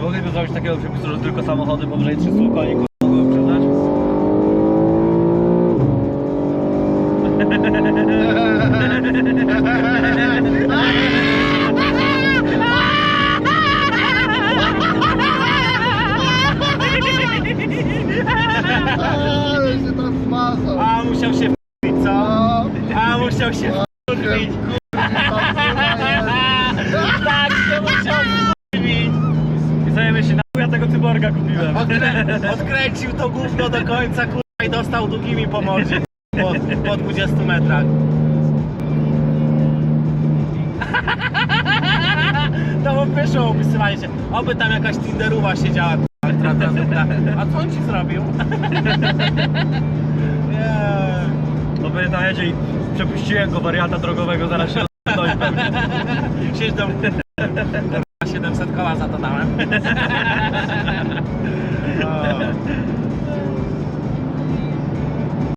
mogliby zrobić takiego przepisu, że tylko samochody powyżej 300 koni kurwa, mogą? Ale się tam. A musiał się w***ić, co? A, A musiał się w***ić. Tak kupiłem. Odkrę- Odkręcił to gówno do końca kurwa i dostał długimi po mordzie po, po 20 metrach. To mu wyszło opisywanie się. Oby tam jakaś Tinderuwa siedziała kurwa, która. A co on ci zrobił? Nie. No by na jedzie i przepuściłem go wariata drogowego, zaraz się pewnie. Siedź do 700 koła za to dałem.